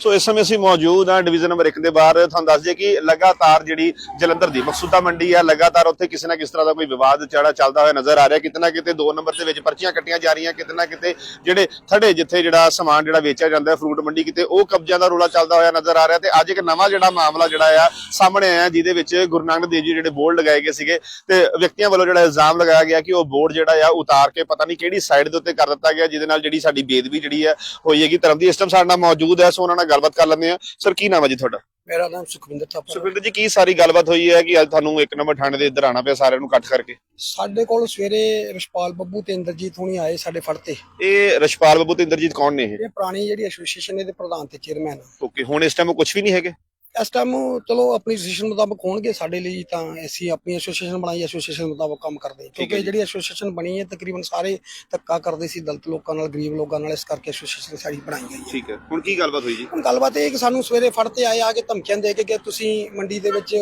ਸੋ ਇਸ ਸਮੇਂ ਅਸੀਂ ਮੌਜੂਦ ਹਾਂ ਡਿਵੀਜ਼ਨ ਨੰਬਰ 1 ਦੇ ਬਾਹਰ। ਤੁਹਾਨੂੰ ਦੱਸ ਦਈਏ ਕਿ ਲਗਾਤਾਰ ਜਿਹੜੀ ਜਲੰਧਰ ਦੀ ਮਕਸੂਦਾ ਮੰਡੀ ਆ, ਲਗਾਤਾਰ ਉੱਥੇ ਕਿਸੇ ਨਾ ਕਿਸ ਤਰ੍ਹਾਂ ਦਾ ਕੋਈ ਵਿਵਾਦ ਚੜਾ ਚੱਲਦਾ ਹੋਇਆ ਨਜ਼ਰ ਆ ਰਿਹਾ। ਕਿਤਨਾ ਕਿਤੇ 2 ਨੰਬਰ ਦੇ ਵਿੱਚ ਪਰਚੀਆਂ ਕੱਟੀਆਂ ਜਾ ਰਹੀਆਂ ਕਿਤਨਾ ਕਿਤੇ ਜਿਹੜੇ ਥੜੇ ਜਿੱਥੇ ਜਿਹੜਾ ਸਮਾਨ ਜਿਹੜਾ ਵੇਚਿਆ ਜਾਂਦਾ ਹੈ, ਫਰੂਟ ਮੰਡੀ, ਕਿਤੇ ਉਹ ਕਬਜ਼ਿਆਂ ਦਾ ਰੋਲਾ ਚੱਲਦਾ ਹੋਇਆ ਨਜ਼ਰ ਆ ਰਿਹਾ ਤੇ ਅੱਜ ਇੱਕ ਨਵਾਂ ਜਿਹੜਾ ਮਾਮਲਾ ਜਿਹੜਾ ਆ, ਸਾਹਮਣੇ ਆਇਆ, ਜਿਹਦੇ ਵਿੱਚ ਗੁਰੂ ਨਾਨਕ ਦੇਵ ਜੀ ਜਿਹੜੇ ਬੋਰਡ ਲਗਾਏ ਗਏ ਸੀਗੇ ਤੇ ਵਿਅਕਤੀਆਂ ਵੱਲੋਂ ਜਿਹੜਾ ਇਲਜ਼ਾਮ ਲਗਾਇਆ ਗਿਆ ਕਿ ਉਹ ਬੋਰਡ ਜਿਹੜਾ ਆ ਉਤਾਰ ਕੇ ਪਤਾ ਨਹੀਂ ਕਿਹੜੀ ਸਾਈਡ ਦੇ ਉੱਤੇ ਕਰ ਦਿੱਤਾ ਗਿਆ, ਜਿਹਦੇ ਨਾਲ ਜਿਹੜੀ ਸਾਡੀ ਬੇਦਬੀ ਜਿਹੜੀ ਹੈ ਹੋਈ ਹੈਗੀ। ਧਰਮ ਦੀ ਇਸ ਟਾਈਮ ਸਾਡੇ ਨਾਲ ਮੌਜੂਦ ਹੈ। ਸੋ ਉਹਨਾਂ ਨਾਲ ਗੱਲਬਾਤ ਕਰ ਲੈਂਦੇ ਆ। ਸਰ ਕੀ ਨਾਮ ਹੈ ਜੀ ਤੁਹਾਡਾ? ਮੇਰਾ ਨਾਮ ਸੁਖਵਿੰਦਰ ਥਾਪਰ ਸੁਖਵਿੰਦਰ ਜੀ ਕੀ ਸਾਰੀ ਗੱਲਬਾਤ ਹੋਈ ਹੈ ਕਿ ਅੱਜ ਤੁਹਾਨੂੰ ਇੱਕ ਨੰਬਰ ਥਾਣੇ ਦੇ ਇੱਧਰ ਆਣਾ ਪਿਆ ਸਾਰਿਆਂ ਨੂੰ ਇਕੱਠ ਕਰਕੇ? ਸਾਡੇ ਕੋਲ ਸਵੇਰੇ ਰਿਸ਼ਪਾਲ ਬੱਬੂ ਤੇ ਇੰਦਰਜੀਤ ਹੁਣੀ ਆਏ ਸਾਡੇ ਫੜ ਤੇ। ਇਹ ਰਸ਼ਪਾਲ ਬੱਬੂ ਤੇ ਇੰਦਰਜੀਤ ਕੌਣ ਨੇ ਇਹ? ਇਹ ਪੁਰਾਣੀ ਜਿਹੜੀ ਐਸੋਸੀਏਸ਼ਨ ਦੇ ਪ੍ਰਧਾਨ ਤੇ ਚੇਅਰਮੈਨ ਓਕੇ ਹੁਣ ਇਸ ਟਾਈਮ ਕੁਝ ਵੀ ਨਹੀਂ ਹੈਗੇ? ਇਸ ਟਾਈਮ ਚਲੋ ਆਪਣੀ ਐਸੋਸੀਏਸ਼ਨ ਮੁਤਾਬਕ ਹੋਣਗੇ ਸਾਡੇ ਲਈ ਤਾਂ ਅਸੀਂ ਆਪਣੀ ਐਸੋਸੀਏਸ਼ਨ ਬਣਾਈ ਐਸੋਸੀਏਸ਼ਨ ਮੁਤਾਬਕ ਕੰਮ ਕਰਦੇ ਹਾਂ। ਕਿਉਂਕਿ। ਜਿਹੜੀ ਐਸੋਸੀਏਸ਼ਨ ਬਣੀ ਹੈ ਤਕਰੀਬਨ ਸਾਰੇ ਧੱਕਾ ਕਰਦੇ ਸੀ ਦਲਿਤ ਲੋਕਾਂ ਨਾਲ ਗਰੀਬ ਲੋਕਾਂ ਨਾਲ ਇਸ ਕਰਕੇ ਐਸੋਸੀਏਸ਼ਨ ਸਾਡੀ ਬਣਾਈ ਗਈ ਹੈ। ਠੀਕ ਹੈ। ਹੁਣ ਕੀ ਗੱਲਬਾਤ ਹੋਈ ਜੀ? ਹੁਣ ਗੱਲਬਾਤ ਇਹ ਕਿ ਸਾਨੂੰ ਸਵੇਰੇ ਫੜ ਤੇ ਆਏ ਆ ਕੇ ਧਮਕੀਆਂ ਦੇ ਕੇ ਕਿ ਤੁਸੀਂ ਮੰਡੀ ਦੇ ਵਿੱਚ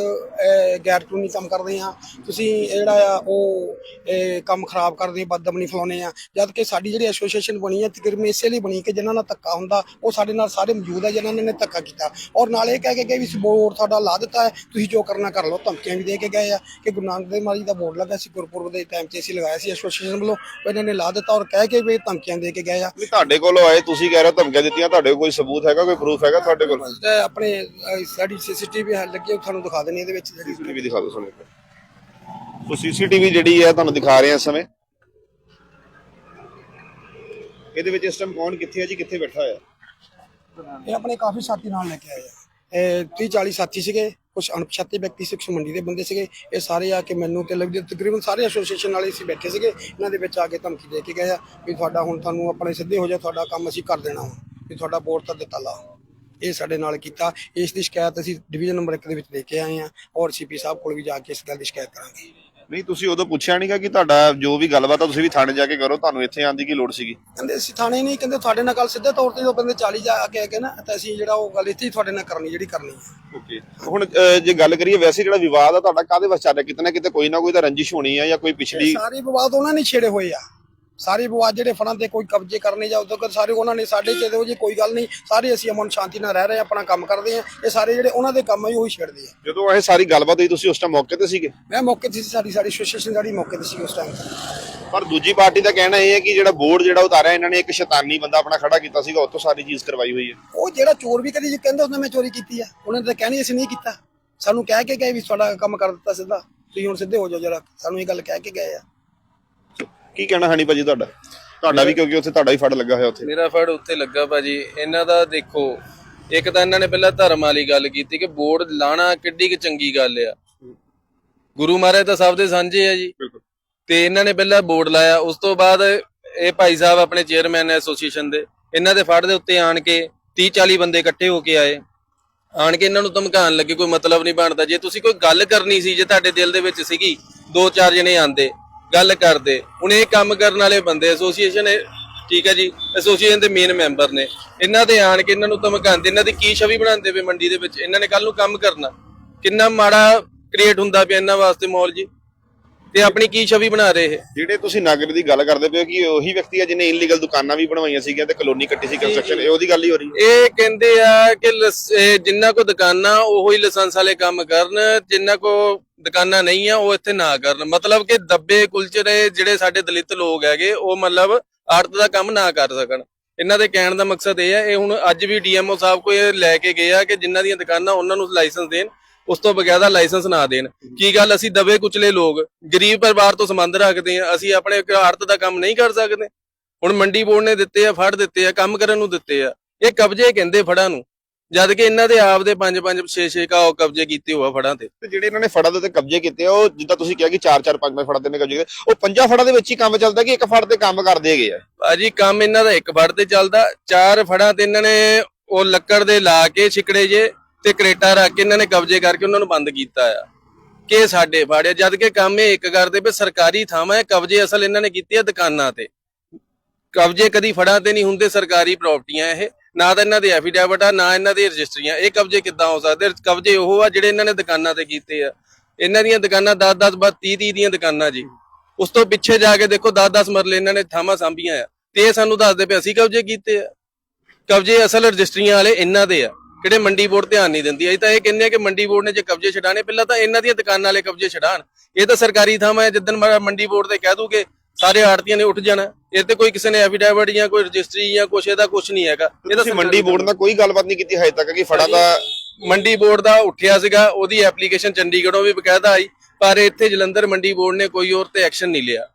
ਗੈਰ ਕਾਨੂੰਨੀ ਕੰਮ ਕਰਦੇ ਆ। ਤੁਸੀਂ ਜਿਹੜਾ ਆ ਉਹ ਕੰਮ ਖਰਾਬ ਕਰਦੇ ਬਦਦਮਨੀ ਫਲਾਉਣੇ ਆ। ਜਦ ਕਿ ਸਾਡੀ ਜਿਹੜੀ ਐਸੋਸੀਏਸ਼ਨ ਬਣੀ ਹੈ ਤਕਰੀਬਨ ਇਸੇ ਲਈ ਬਣੀ ਕਿ ਜਿਨ੍ਹਾਂ ਨਾਲ ਧੱਕਾ ਹੁੰਦਾ ਉਹ ਸਾਡੇ ਨਾਲ ਸਾਰੇ ਮੌਜੂਦ ਆ ਜਿਨ੍ਹਾਂ ਨੇ ਧੱਕਾ ਕੀਤਾ। ਔਰ ਨਾਲ ਇਹ ਕਹਿ ਕੇ ਗਏ ਵੀ ਬੋਰਡ ਤੁਹਾਡਾ ਲਾ ਦਿੱਤਾ ਹੈ ਤੁਸੀਂ ਜੋ ਕਰਨਾ ਕਰ ਲਓ ਧਮਕੀਆਂ ਵੀ ਦੇ ਕੇ ਗਏ ਆ ਕਿ ਗੁਰੂ ਨਾਨਕ ਦੇਵ ਮਾਰੀ ਦਾ ਬੋਰਡ ਲੱਗਾ ਸੀ ਗੁਰਪੁਰਬ ਦੇ ਟਾਈਮ 'ਚ ਅਸੀਂ ਲਗਾਇਆ ਸੀ ਐਸੋਸੀਏਸ਼ਨ ਵੱਲੋਂ ਇਹਨਾਂ ਨੇ ਲਾ ਦਿੱਤਾ ਔਰ ਕਹਿ ਕੇ ਵੀ ਧਮਕੀਆਂ ਦੇ ਕੇ ਗਏ ਆ। ਨਹੀਂ ਤੁਹਾਡੇ ਕੋਲ ਆਏ ਤੁਸੀਂ ਕਹਿ ਰਹੇ ਹੋ ਧਮਕੀਆਂ ਦਿੱਤੀਆਂ ਤੁਹਾਡੇ ਕੋਲ ਕੋਈ ਸਬੂਤ ਹੈਗਾ ਕੋਈ ਪ੍ਰੂਫ ਹੈਗਾ ਤੁਹਾਡੇ ਕੋਲ? ਤੇ ਆਪਣੇ ਸਾਡੀ ਸੀਸੀਟੀਵੀ ਲੱਗੀ ਤੁਹਾਨੂੰ ਦਿਖਾ ਦੇਣੀ ਇਹਦੇ ਵਿੱਚ ਸੀਸੀਟੀਵੀ ਦਿਖਾ ਦਿਓ ਸਾਨੂੰ ਸੋ ਸੀਸੀਟੀਵੀ ਜਿਹੜੀ ਹੈ ਤੁਹਾਨੂੰ ਦਿਖਾ ਰਹੇ ਹਾਂ ਇਸ ਸਮੇਂ। ਇਹਦੇ ਵਿੱਚ ਇਸ ਟਾਈਮ ਕੌਣ ਕਿੱਥੇ ਹੈ ਜੀ ਕਿੱਥੇ ਬੈਠਾ ਹੋਇਆ? ਇਹ ਆਪਣੇ ਕਾਫੀ ਸਾਥੀ ਨਾਲ ਲੈ ਕੇ ਆਏ ਆ। 30 40 ਸਾਥੀ ਸੀਗੇ ਕੁਝ ਅਣਪਛਾਤੇ ਵਿਅਕਤੀ ਸੀ, ਕੁਛ ਮੰਡੀ ਦੇ ਬੰਦੇ ਸੀਗੇ। ਇਹ ਸਾਰੇ ਆ ਕੇ ਮੈਨੂੰ ਤੇ ਲੱਗਦੇ ਤਕਰੀਬਨ ਸਾਰੇ ਐਸੋਸੀਏਸ਼ਨ ਵਾਲੇ ਸੀ ਬੈਠੇ ਸੀਗੇ। ਇਹਨਾਂ ਦੇ ਵਿੱਚ ਆ ਕੇ ਧਮਕੀ ਦੇ ਕੇ ਗਏ ਆ ਵੀ ਤੁਹਾਡਾ ਹੁਣ ਤੁਹਾਨੂੰ ਆਪਣੇ ਸਿੱਧੇ ਹੋ ਜਾ, ਤੁਹਾਡਾ ਕੰਮ ਅਸੀਂ ਕਰ ਦੇਣਾ ਵਾ, ਵੀ ਤੁਹਾਡਾ ਬੋਰਡ ਤਾਂ ਦਿੱਤਾ ਲਾ। ਇਹ ਸਾਡੇ ਨਾਲ ਕੀਤਾ। ਇਸ ਦੀ ਸ਼ਿਕਾਇਤ ਅਸੀਂ ਡਿਵੀਜ਼ਨ ਨੰਬਰ 1 ਦੇ ਵਿੱਚ ਦੇ ਕੇ ਆਏ ਆ ਔਰ ਸੀਪੀ ਸਾਹਿਬ ਕੋਲ ਵੀ ਜਾ ਕੇ ਇਸ ਗੱਲ ਦੀ ਸ਼ਿਕਾਇਤ ਕਰਾਂਗੇ। ਨਹੀਂ ਤੁਸੀਂ ਉਦੋਂ ਪੁੱਛਿਆ ਨਹੀਂਗਾ ਕਿ ਤੁਹਾਡਾ ਜੋ ਵੀ ਗੱਲਬਾਤ ਆ ਤੁਸੀਂ ਵੀ ਥਾਣੇ ਜਾ ਕੇ ਕਰੋ ਤੁਹਾਨੂੰ ਇੱਥੇ ਆਉਣ ਦੀ ਕੀ ਲੋੜ ਸੀਗੀ? ਕਹਿੰਦੇ ਅਸੀਂ ਥਾਣੇ ਨਹੀਂ ਕਹਿੰਦੇ ਤੁਹਾਡੇ ਨਾਲ ਗੱਲ ਸਿੱਧੇ ਤੌਰ ਤੇ ਜੋ ਬੰਦੇ 40 ਜਾ ਕੇ ਆ ਕੇ ਨਾ ਤਾਂ ਅਸੀਂ ਜਿਹੜਾ ਉਹ ਗੱਲ ਇੱਥੇ ਹੀ ਤੁਹਾਡੇ ਨਾਲ ਕਰਨੀ ਜਿਹੜੀ ਕਰਨੀ ਹੈ। ਓਕੇ। ਹੁਣ ਅਹ, ਜੇ ਗੱਲ ਕਰੀਏ ਵੈਸੇ ਜਿਹੜਾ ਵਿਵਾਦ ਆ ਤੁਹਾਡਾ ਕਾਹਦੇ ਵਾਸਤੇ ਚੱਲ ਰਿਹਾ? ਕਿਤੇ ਨਾ ਕਿਤੇ ਕੋਈ ਨਾ ਕੋਈ ਤਾਂ ਰੰਜਿਸ਼ ਹੋਣੀ ਆ ਜਾਂ ਕੋਈ ਪਿਛਲੀ ਸਾਰੇ ਵਿਵਾਦ ਉਹਨਾਂ ਨੇ ਛੇੜੇ ਹੋਏ ਆ। ਸਾਰੇ ਵਿਵਾਦ ਜਿਹੜੇ ਫੜਾਂ ਤੇ ਕੋਈ ਕਬਜ਼ੇ ਕਰਨੇ ਜਾਂ ਉਦੋਂ ਕਰ ਸਾਰੇ ਉਹਨਾਂ ਨੇ ਸਾਡੇ ਚ ਇਹੋ ਜੀ ਕੋਈ ਗੱਲ ਨਹੀਂ। ਸਾਰੇ ਅਸੀਂ ਅਮਨ ਸ਼ਾਂਤੀ ਨਾਲ ਰਹਿ ਰਹੇ ਹਾਂ, ਆਪਣਾ ਕੰਮ ਕਰਦੇ ਆ ਇਹ ਸਾਰੇ ਜਿਹੜੇ ਉਹਨਾਂ ਦੇ ਕੰਮ ਜੀ ਉਹੀ ਛੇੜਦੇ ਆ। ਜਦੋਂ ਇਹ ਸਾਰੀ ਗੱਲਬਾਤ ਹੋਈ ਤੁਸੀਂ ਉਸ ਟਾਈਮ ਮੌਕੇ ਤੇ ਸੀਗੇ? ਮੈਂ ਮੌਕੇ ਤੇ ਸੀ ਸਾਡੀ ਸਾਡੀ ਐਸੋਸੀਏਸ਼ਨ ਸਾਡੀ ਮੌਕੇ ਤੇ ਸੀ ਉਸ ਟਾਈਮ ਪਰ ਦੂਜੀ ਪਾਰਟੀ ਦਾ ਕਹਿਣਾ ਇਹ ਹੈ ਕਿ ਜਿਹੜਾ ਬੋਰਡ ਜਿਹੜਾ ਉਤਾਰਿਆ ਇਹਨਾਂ ਨੇ ਇੱਕ ਸ਼ੈਤਾਨੀ ਬੰਦਾ ਆਪਣਾ ਖੜਾ ਕੀਤਾ ਸੀਗਾ ਉਹ ਤੋਂ ਸਾਰੀ ਚੀਜ਼ ਕਰਵਾਈ ਹੋਈ ਹੈ। ਉਹ ਜਿਹੜਾ ਚੋਰ ਵੀ ਕਦੀ ਕਹਿੰਦਾ ਹੁੰਦਾ ਮੈਂ ਚੋਰੀ ਕੀਤੀ ਆ। ਉਹਨਾਂ ਨੇ ਤਾਂ ਕਹਿਣੀ ਅਸੀਂ ਨਹੀਂ ਕੀਤਾ। ਸਾਨੂੰ ਕਹਿ ਕੇ ਗਏ ਵੀ ਤੁਹਾਡਾ ਕੰਮ ਕਰ ਦਿੱਤਾ ਸਿੱਧਾ। ਤੁਸੀਂ ਹੁਣ ਸਿੱਧੇ ਹੋ ਜਾਓ ਜਰਾ। ਸਾਨੂੰ ਇਹ ਗੱਲ ਕਹਿ ਕੇ ਗਏ ਆ। ਕੀ ਕਹਿਣਾ ਹਣੀ ਭਾਜੀ ਤੁਹਾਡਾ? ਤੁਹਾਡਾ ਵੀ ਕਿਉਂਕਿ ਉੱਥੇ ਤੁਹਾਡਾ ਵੀ ਫੜ ਲੱਗਾ ਹੋਇਆ ਉੱਥੇ। ਮੇਰਾ ਫੜ ਉੱਤੇ ਲੱਗਾ ਭਾਜੀ। ਇਹਨਾਂ ਦਾ ਦੇਖੋ ਇੱਕ ਤਾਂ ਇਹਨਾਂ ਨੇ ਪਹਿਲਾਂ ਧਰਮ ਵਾਲੀ ਗੱਲ ਕੀਤੀ ਕਿ ਬੋਰਡ ਲਾਣਾ ਕਿੱਡੀ ਕਿ ਚੰਗੀ ਗੱਲ ਆ। ਗੁਰੂ ਮਹਾਰਾਜ ਤਾਂ ਸਭ ਦੇ ਸਾਂਝੇ ਆ ਜੀ। ਤੇ ਇਹਨਾਂ ਨੇ ਪਹਿਲਾਂ ਬੋਰਡ ਲਾਇਆ। ਉਸ ਤੋਂ ਬਾਅਦ ਇਹ ਭਾਈ ਸਾਹਿਬ ਆਪਣੇ ਚੇਅਰਮੈਨ ਐਸੋਸੀਏਸ਼ਨ ਦੇ ਇਹਨਾਂ ਦੇ ਫੜ ਦੇ ਉੱਤੇ ਆਣ ਕੇ 30 40 ਬੰਦੇ ਇਕੱਠੇ ਹੋ ਕੇ ਆਏ। ਆਣ ਕੇ ਇਹਨਾਂ ਨੂੰ ਧਮਕਾਉਣ ਲੱਗੇ ਕੋਈ ਮਤਲਬ ਨਹੀਂ ਬਣਦਾ। ਜੇ ਤੁਸੀਂ ਕੋਈ ਗੱਲ ਕਰਨੀ ਸੀ ਜੇ ਤੁਹਾਡੇ ਦਿਲ ਦੇ ਵਿੱਚ ਸੀਗੀ ਦੋ ਚਾਰ ਜਣੇ ਆਂਦੇ। ਗੱਲ ਕਰਦੇ। ਹੁਣ ਇਹ ਕੰਮ ਕਰਨ ਵਾਲੇ ਬੰਦੇ ਐਸੋਸੀਏਸ਼ਨ ਠੀਕ ਹੈ ਜੀ ਐਸੋਸੀਏਸ਼ਨ ਦੇ ਮੇਨ ਮੈਂਬਰ ਨੇ। ਇਹਨਾਂ ਦੇ ਆਣ ਕੇ ਇਹਨਾਂ ਨੂੰ ਧਮਕਾਉਂਦੇ। ਇਹਨਾਂ ਦੀ ਕੀ ਛਵੀ ਬਣਾਉਂਦੇ ਪਏ ਮੰਡੀ ਦੇ ਵਿੱਚ? ਇਹਨਾਂ ਨੇ ਕੱਲ ਨੂੰ ਕੰਮ ਕਰਨਾ। ਕਿੰਨਾ ਮਾੜਾ ਕ੍ਰੀਏਟ ਹੁੰਦਾ ਪਿਆ ਇਹਨਾਂ ਵਾਸਤੇ ਮਾਹੌਲ ਜੀ। ਤੇ ਆਪਣੀ ਕੀ ਛਵੀ ਬਣਾ ਰਹੇ ਇਹ? ਜਿਹੜੇ ਤੁਸੀਂ ਨਾਗਰਿਕ ਦੀ ਗੱਲ ਕਰਦੇ ਪਏ ਹੋ ਕਿ ਉਹੀ ਵਿਅਕਤੀ ਹੈ ਜਿਹਨੇ ਇਨਲੀਗਲ ਦੁਕਾਨਾਂ ਵੀ ਬਣਵਾਈਆਂ ਸੀਗੀਆਂ ਤੇ ਕਲੋਨੀ ਕੱਟੀ ਸੀ ਕੰਸਟਰਕਸ਼ਨ ਇਹ ਉਹਦੀ ਗੱਲ ਹੀ ਹੋ ਰਹੀ ਹੈ। ਇਹ ਕਹਿੰਦੇ ਆ ਕਿ ਜਿੰਨਾ ਕੋ ਦੁਕਾਨਾਂ ਉਹੋ ਹੀ ਲਾਇਸੈਂਸ ਵਾਲੇ ਕੰਮ ਕਰਨ ਜਿੰਨਾ ਕੋ ਦੁਕਾਨਾਂ ਨਹੀਂ ਆ, ਉਹ ਇੱਥੇ ਨਾ ਕਰਨ। ਮਤਲਬ ਕਿ ਦੱਬੇ ਕੁਲਚਰੇ ਜਿਹੜੇ ਸਾਡੇ ਦਲਿਤ ਲੋਕ ਹੈਗੇ, ਉਹ ਮਤਲਬ ਆੜਤ ਦਾ ਕੰਮ ਨਾ ਕਰ ਸਕਣ। ਇਹਨਾਂ ਦੇ ਕਹਿਣ ਦਾ ਮਕਸਦ ਇਹ ਹੈ ਇਹ ਹੁਣ ਅੱਜ ਵੀ ਡੀਐਮਓ ਸਾਹਿਬ ਕੋ ਇਹ ਲੈ ਕੇ ਗਏ ਆ ਕਿ ਜਿਨ੍ਹਾਂ ਦੀਆਂ ਦੁਕਾਨਾਂ ਉਹਨਾਂ ਨੂੰ ਲਾਇਸੈਂਸ ਦੇਣ, ਉਸ ਤੋਂ ਬਗੈਰ ਲਾਇਸੈਂਸ ਨਾ ਦੇਣ। ਕੀ ਗੱਲ, ਅਸੀਂ ਦਬੇ ਕੁਚਲੇ ਲੋਕ, ਗਰੀਬ ਪਰਿਵਾਰ ਤੋਂ ਸੰਬੰਧ ਰੱਖਦੇ ਆ, ਅਸੀਂ ਆਪਣੇ ਆੜਤ ਦਾ ਕੰਮ ਨਹੀਂ ਕਰ ਸਕਦੇ। ਹੁਣ ਮੰਡੀ ਬੋਰਡ ਨੇ ਦਿੱਤੇ ਆ, ਫੜ ਦਿੱਤੇ ਆ, ਕੰਮ ਕਰਨ ਨੂੰ ਦਿੱਤੇ ਆ। ਇਹ ਕਬਜ਼ੇ ਕਹਿੰਦੇ ਫੜਾਂ ਨੂੰ। ਜਦ ਕਿ ਇਹਨਾਂ ਦੇ ਆਪ ਦੇ 5 5 6 6 ਕਾ ਕਬਜ਼ੇ ਕੀਤੇ ਹੋਆ ਫੜਾਂ ਤੇ। ਤੇ ਜਿਹੜੇ ਇਹਨਾਂ ਨੇ ਫੜਾਂ ਦੇ ਉੱਤੇ ਕਬਜ਼ੇ ਕੀਤੇ ਆ ਉਹ ਜਿੱਦਾਂ ਤੁਸੀਂ ਕਿਹਾ ਕਿ 4 4 5 5 ਫੜਾਂ ਦੇ ਨੇ ਕਬਜ਼ੇ ਕੀਤੇ ਉਹ ਪੰਜਾਂ ਫੜਾਂ ਦੇ ਵਿੱਚ ਹੀ ਕੰਮ ਚੱਲਦਾ ਕਿ ਇੱਕ ਫੜ ਤੇ ਕੰਮ ਕਰਦੇ ਹੈਗੇ ਆ? ਭਾਜੀ ਕੰਮ ਇਹਨਾਂ ਦਾ ਇੱਕ ਫੜ ਤੇ ਚੱਲਦਾ ਚਾਰ ਫੜਾਂ ਤੇ ਇਹਨਾਂ ਨੇ ਉਹ ਲੱਕੜ ਦੇ ਲਾ ਕੇ ਛਿਕੜੇ ਜੇ ਤੇ ਕਰੇਟਾ ਰੱਖ ਕੇ ਇਹਨਾਂ ਨੇ ਕਬਜ਼ੇ ਕਰਕੇ ਉਹਨਾਂ ਨੂੰ ਬੰਦ ਕੀਤਾ ਆ। ਕਿ ਸਾਡੇ ਫਾੜਿਆ ਜਦ ਕਿ ਕੰਮ ਇਹ ਇੱਕ ਕਰਦੇ ਪਏ ਸਰਕਾਰੀ ਥਾਵਾਂ ਹੈ ਕਬਜ਼ੇ ਅਸਲ ਇਹਨਾਂ ਨੇ ਕੀਤੇ ਆ ਦੁਕਾਨਾਂ ਤੇ। ਕਬਜ਼ੇ ਕਦੀ ਫੜਾਂ ਤੇ ਨਹੀਂ ਹੁੰਦੇ ਸਰਕਾਰੀ ਪ੍ਰਾਪਰਟੀਆਂ ਇਹ। ਨਾ ਤਾਂ ਇਹਨਾਂ ਦੇ ਐਫੀਡੈਵਿਟ ਆ, ਨਾ ਇਹਨਾਂ ਦੀ ਰਜਿਸਟਰੀਆਂ। ਇਹ ਕਬਜ਼ੇ ਕਿੱਦਾਂ ਹੋ ਸਕਦੇ? ਕਬਜ਼ੇ ਉਹ ਆ ਜਿਹੜੇ ਇਹਨਾਂ ਨੇ ਦੁਕਾਨਾਂ ਤੇ ਕੀਤੇ ਆ। ਇਹਨਾਂ ਦੀਆਂ ਦੁਕਾਨਾਂ 10 10 ਬਾਅਦ 30 30 ਦੀਆਂ ਦੁਕਾਨਾਂ ਜੀ। ਉਸ ਤੋਂ ਪਿੱਛੇ ਜਾ ਕੇ ਦੇਖੋ 10 10 ਮਰਲੇ ਇਹਨਾਂ ਨੇ ਥਾਵਾਂ ਸਾਂਭੀਆਂ ਆ। ਤੇ ਇਹ ਸਾਨੂੰ ਦੱਸਦੇ ਪਏ, ਅਸੀਂ ਕਬਜ਼ੇ ਕੀਤੇ ਆ। ਕਬਜ਼ੇ ਅਸਲ ਰਜਿਸਟਰੀਆਂ ਵਾਲੇ ਇਹਨਾਂ ਦੇ ਆ ਕਿਹੜੇ ਮੰਡੀ ਬੋਰਡ ਧਿਆਨ ਨਹੀਂ ਦਿੰਦੀ। ਅਸੀਂ ਤਾਂ ਇਹ ਕਹਿੰਦੇ ਆ ਕਿ ਮੰਡੀ ਬੋਰਡ ਨੇ ਜੇ ਕਬਜ਼ੇ ਛਡਾਣੇ ਪਹਿਲਾਂ ਤਾਂ ਇਹਨਾਂ ਦੀਆਂ ਦੁਕਾਨਾਂ ਵਾਲੇ ਕਬਜ਼ੇ ਛਡਾਣ ਇਹ ਤਾਂ ਸਰਕਾਰੀ ਥਾਂ ਹੈ ਜਿੱਦਨ ਮ- ਮੰਡੀ ਬੋਰਡ ਤੇ ਕਹਿ ਦੂਗੇ ਸਾਰੇ ਆੜਤੀਆਂ ਨੇ ਉੱਠ ਜਾਣਾ। ਇਹ ਤੇ ਕੋਈ ਕਿਸੇ ਨੇ ਐਫੀਡੈਵਿਟ ਜਾਂ ਕੋਈ ਰਜਿਸਟਰੀ ਜਾਂ ਕੁਛ ਇਹਦਾ ਕੁਛ ਨਹੀਂ ਹੈਗਾ। ਇਹ ਤਾਂ ਮੰਡੀ ਬੋਰਡ ਨਾਲ ਕੋਈ ਗੱਲਬਾਤ ਨਹੀਂ ਕੀਤੀ ਹਜੇ ਤੱਕ ਕਿ ਫੜਾ ਤਾਂ ਮੰਡੀ ਬੋਰਡ ਦਾ ਉੱਠਿਆ ਸੀਗਾ ਉਹਦੀ ਐਪਲੀਕੇਸ਼ਨ ਚੰਡੀਗੜ੍ਹੋਂ ਵੀ ਬਕਾਇਦਾ ਆਈ ਪਰ ਇੱਥੇ ਜਲੰਧਰ ਮੰਡੀ ਬੋਰਡ ਨੇ ਕੋਈ ਹੋਰ ਤੇ ਐਕਸ਼ਨ ਨਹੀਂ ਲਿਆ।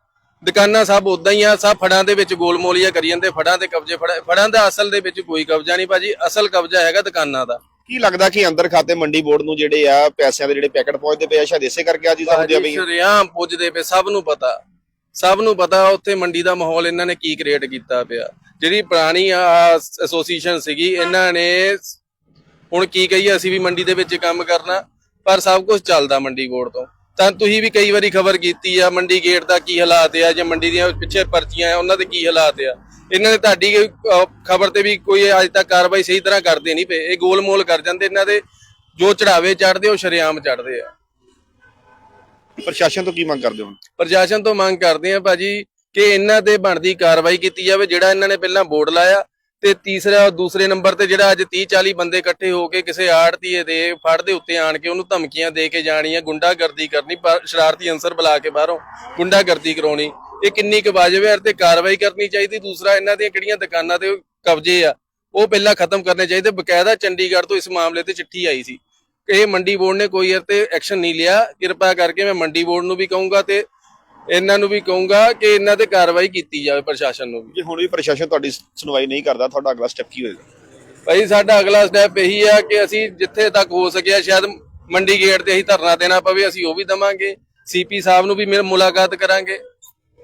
ਦੁਕਾਨਾਂ ਸਭ ਉਦਾਂ ਹੀ ਆ ਸਭ ਫੜਾਂ ਦੇ ਵਿੱਚ ਗੋਲਮੋਲੀਆਂ ਕਰੀ ਜਾਂਦੇ ਫੜਾਂ ਤੇ ਕਬਜ਼ੇ ਫੜਾ- ਦਾ ਅਸਲ ਦੇ ਵਿੱਚ ਕੋਈ ਕਬਜ਼ਾ ਨਹੀਂ ਭਾਜੀ ਅਸਲ ਕਬਜ਼ਾ ਹੈਗਾ ਦੁਕਾਨਾਂ ਦਾ। ਕੀ ਲੱਗਦਾ ਕਿ ਅੰਦਰ ਖਾਤੇ ਮੰਡੀ ਬੋਰਡ ਨੂੰ ਜਿਹੜੇ ਆ ਪੈਸਿਆਂ ਦੇ ਜਿਹੜੇ ਪੈਕਟ ਪਹੁੰਚਦੇ ਪਏ ਆ ਸ਼ਾਇਦ ਇਸੇ ਕਰਕੇ ਆ ਚੀਜ਼ਾਂ ਹੁੰਦੀਆਂ ਪਈਆਂ। ਸ਼ਰੇਆਮ ਪੁੱਜਦੇ ਪਏ ਸਭ ਨੂੰ ਪਤਾ। ਸਭ ਨੂੰ ਪਤਾ ਉੱਥੇ ਮੰਡੀ ਦਾ ਮਾਹੌਲ ਇਹਨਾਂ ਨੇ ਕੀ ਕ੍ਰੀਏਟ ਕੀਤਾ ਪਿਆ। ਜਿਹੜੀ ਪੁਰਾਣੀ ਐਸੋਸੀਏਸ਼ਨ ਸੀਗੀ, ਇਹਨਾਂ ਨੇ ਹੁਣ ਕੀ ਕਹੀਏ, ਅਸੀਂ ਵੀ ਮੰਡੀ ਦੇ ਵਿੱਚ ਕੰਮ ਕਰਨਾ, ਪਰ ਸਭ ਕੁਝ ਚੱਲਦਾ ਮੰਡੀ ਬੋਰਡ ਤੋਂ। ਤਾਂ ਤੁਸੀਂ ਵੀ ਕਈ ਵਾਰੀ ਖਬਰ ਕੀਤੀ ਆ, ਮੰਡੀ ਗੇਟ ਦਾ ਕੀ ਹਾਲਾਤ ਆ, ਜਾਂ ਮੰਡੀ ਦੀਆਂ ਪਿੱਛੇ ਪਰਚੀਆਂ ਆ, ਉਹਨਾਂ ਦੇ ਕੀ ਹਾਲਾਤ ਆ। ਇਹਨਾਂ ਨੇ ਤੁਹਾਡੀ ਖਬਰ ਤੇ ਵੀ ਕੋਈ ਅੱਜ ਤੱਕ ਕਾਰਵਾਈ ਸਹੀ ਤਰ੍ਹਾਂ ਕਰਦੇ ਨਹੀਂ ਪਏ। ਇਹ ਗੋਲਮੋਲ ਕਰ ਜਾਂਦੇ, ਇਹਨਾਂ ਦੇ ਜੋ ਚੜਾਵੇ ਚੜਦੇ ਉਹ ਸ਼ਰੇਆਮ ਚੜਦੇ ਆ। ਪ੍ਰਸ਼ਾਸਨ ਤੋਂ ਕੀ ਮੰਗ ਕਰਦੇ ਹੋ ਪ੍ਰਸ਼ਾਸਨ ਤੋਂ ਮੰਗ ਕਰਦੇ ਆ ਭਾਜੀ ਕਿ ਇਹਨਾਂ ਤੇ ਬਣਦੀ ਕਾਰਵਾਈ ਕੀਤੀ ਜਾਵੇ, ਜਿਹੜਾ ਇਹਨਾਂ ਨੇ ਪਹਿਲਾਂ ਬੋਰਡ ਲਾਇਆ ਤੇ ਤੀਸਰਾ ਦੂਸਰੇ ਨੰਬਰ ਤੇ ਜਿਹੜਾ ਅੱਜ 30 40 ਬੰਦੇ ਇਕੱਠੇ ਹੋ ਕੇ ਕਿਸੇ ਆੜਤੀਏ ਦੇ ਫੜ ਦੇ ਉੱਤੇ ਆਣ ਕੇ ਉਹਨੂੰ ਧਮਕੀਆਂ ਦੇ ਕੇ ਜਾਣੀਆਂ, ਗੁੰਡਾਗਰਦੀ ਕਰਨੀ ਸ਼ਰਾਰਤੀ ਅੰਸਰ ਬੁਲਾ ਕੇ ਬਾਹਰੋਂ ਗੁੰਡਾਗਰਦੀ ਕਰਾਉਣੀ, ਇਹ ਕਿੰਨੀ ਕੁ ਵਾਜਬ ਹੈ ਤੇ ਕਾਰਵਾਈ ਕਰਨੀ ਚਾਹੀਦੀ। ਦੂਸਰਾ, ਇਹਨਾਂ ਦੀਆਂ ਕਿਹੜੀਆਂ ਦੁਕਾਨਾਂ ਤੇ ਕਬਜ਼ੇ ਆ, ਉਹ ਪਹਿਲਾਂ ਖਤਮ ਕਰਨੇ ਚਾਹੀਦੇ। ਬਕਾਇਦਾ ਚੰਡੀਗੜ੍ਹ ਤੋਂ ਇਸ ਮਾਮਲੇ ਤੇ ਚਿੱਠੀ ਆਈ ਸੀ। ਇਹ ਮੰਡੀ ਬੋਰਡ ਨੇ ਕੋਈ ਇਹ ਤੇ ਐਕਸ਼ਨ ਨਹੀਂ ਲਿਆ। ਕਿਰਪਾ ਕਰਕੇ ਮੈਂ ਮੰਡੀ ਬੋਰਡ ਨੂੰ ਵੀ ਕਹੂੰਗਾ ਤੇ ਇਹਨਾਂ ਨੂੰ ਵੀ ਕਹੂੰਗਾ ਕਿ ਇਹਨਾਂ ਤੇ ਕਾਰਵਾਈ ਕੀਤੀ ਜਾਵੇ ਪ੍ਰਸ਼ਾਸਨ ਨੂੰ ਵੀ। ਜੇ ਹੁਣ ਵੀ ਪ੍ਰਸ਼ਾਸਨ ਤੁਹਾਡੀ ਸੁਣਵਾਈ ਨਹੀਂ ਕਰਦਾ ਤੁਹਾਡਾ ਅਗਲਾ ਸਟੈਪ ਕੀ ਹੋਏਗਾ? ਭਾਈ ਸਾਡਾ ਅਗਲਾ ਸਟੈਪ ਇਹੀ ਆ ਕਿ ਅਸੀਂ ਜਿੱਥੇ ਤੱਕ ਹੋ ਸਕਿਆ ਸ਼ਾਇਦ ਮੰਡੀ ਗੇਟ ਤੇ ਅਸੀਂ ਧਰਨਾ ਦੇਣਾ ਪਵੇ ਅਸੀਂ ਉਹ ਵੀ ਦਵਾਂਗੇ। ਸੀਪੀ ਸਾਹਿਬ ਨੂੰ ਵੀ ਮਿਲ ਮੁਲਾਕਾਤ ਕਰਾਂਗੇ।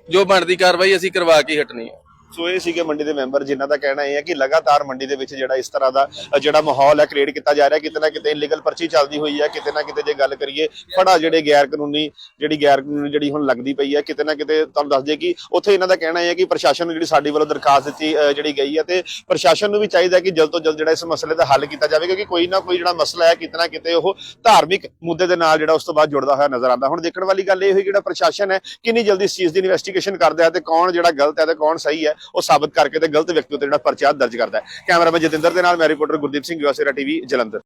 ਜੋ ਬਣਦੀ ਕਾਰਵਾਈ ਅਸੀਂ ਕਰਵਾ ਕੇ ਹਟਣੀ ਹੈ ਸੋ ਇਹ ਸੀਗੇ ਮੰਡੀ ਦੇ ਮੈਂਬਰ, ਜਿਨ੍ਹਾਂ ਦਾ ਕਹਿਣਾ ਇਹ ਹੈ ਕਿ ਲਗਾਤਾਰ ਮੰਡੀ ਦੇ ਵਿੱਚ ਜਿਹੜਾ ਇਸ ਤਰ੍ਹਾਂ ਦਾ ਜਿਹੜਾ ਮਾਹੌਲ ਹੈ ਕ੍ਰੀਏਟ ਕੀਤਾ ਜਾ ਰਿਹਾ, ਕਿਤੇ ਨਾ ਕਿਤੇ ਇਲੀਗਲ ਪਰਚੀ ਚੱਲਦੀ ਹੋਈ ਹੈ, ਕਿਤੇ ਨਾ ਕਿਤੇ ਜੇ ਗੱਲ ਕਰੀਏ, ਫੜਾ ਜਿਹੜੇ ਗੈਰ ਕਾਨੂੰਨੀ ਜਿਹੜੀ ਗੈਰ ਕਾਨੂੰਨੀ ਜਿਹੜੀ ਹੁਣ ਲੱਗਦੀ ਪਈ ਹੈ, ਕਿਤੇ ਨਾ ਕਿਤੇ ਤੁਹਾਨੂੰ ਦੱਸ ਦਈਏ ਕਿ ਉੱਥੇ ਇਹਨਾਂ ਦਾ ਕਹਿਣਾ ਇਹ ਹੈ ਕਿ ਪ੍ਰਸ਼ਾਸਨ ਨੂੰ ਜਿਹੜੀ ਸਾਡੀ ਵੱਲੋਂ ਦਰਖਾਸਤ ਦਿੱਤੀ ਜਿਹੜੀ ਗਈ ਹੈ, ਤੇ ਪ੍ਰਸ਼ਾਸਨ ਨੂੰ ਵੀ ਚਾਹੀਦਾ ਕਿ ਜਲਦ ਤੋਂ ਜਲਦ ਜਿਹੜਾ ਇਸ ਮਸਲੇ ਦਾ ਹੱਲ ਕੀਤਾ ਜਾਵੇ, ਕਿਉਂਕਿ ਕੋਈ ਨਾ ਕੋਈ ਜਿਹੜਾ ਮਸਲਾ ਹੈ, ਕਿਤੇ ਨਾ ਕਿਤੇ ਉਹ ਧਾਰਮਿਕ ਮੁੱਦੇ ਦੇ ਨਾਲ ਜਿਹੜਾ ਉਸ ਤੋਂ ਬਾਅਦ ਜੁੜਦਾ ਹੋਇਆ ਨਜ਼ਰ ਆਉਂਦਾ। ਹੁਣ ਦੇਖਣ ਵਾਲੀ ਗੱਲ ਇਹ ਹੋਈ ਕਿ ਜਿਹੜਾ ਪ੍ਰਸ਼ਾਸਨ ਹੈ, ਕਿੰਨੀ ਜਲਦੀ ਇਸ ਚੀਜ਼ ਦੀ ਇਨਵੈਸਟੀਗੇਸ਼ਨ ਕਰਦਾ ਹੈ ਤੇ ਕੌਣ ਜਿਹੜਾ ਗਲਤ ਹੈ ਤੇ ਕੌਣ ਸਹੀ ਹੈ ਉਹ ਸਾਬਤ ਕਰਕੇ ਤੇ ਗਲਤ ਵਿਅਕਤੀ ਉੱਤੇ ਜਿਹੜਾ ਪਰਚਾ ਦਰਜ ਕਰਦਾ ਹੈ। ਕੈਮਰਾਮੈਨ ਜਤਿੰਦਰ ਦੇ ਨਾਲ ਮੈਂ ਰਿਪੋਰਟਰ ਗੁਰਦੀਪ ਸਿੰਘ ਯੂਐਸਏਰਾ ਟੀਵੀ, ਜਲੰਧਰ।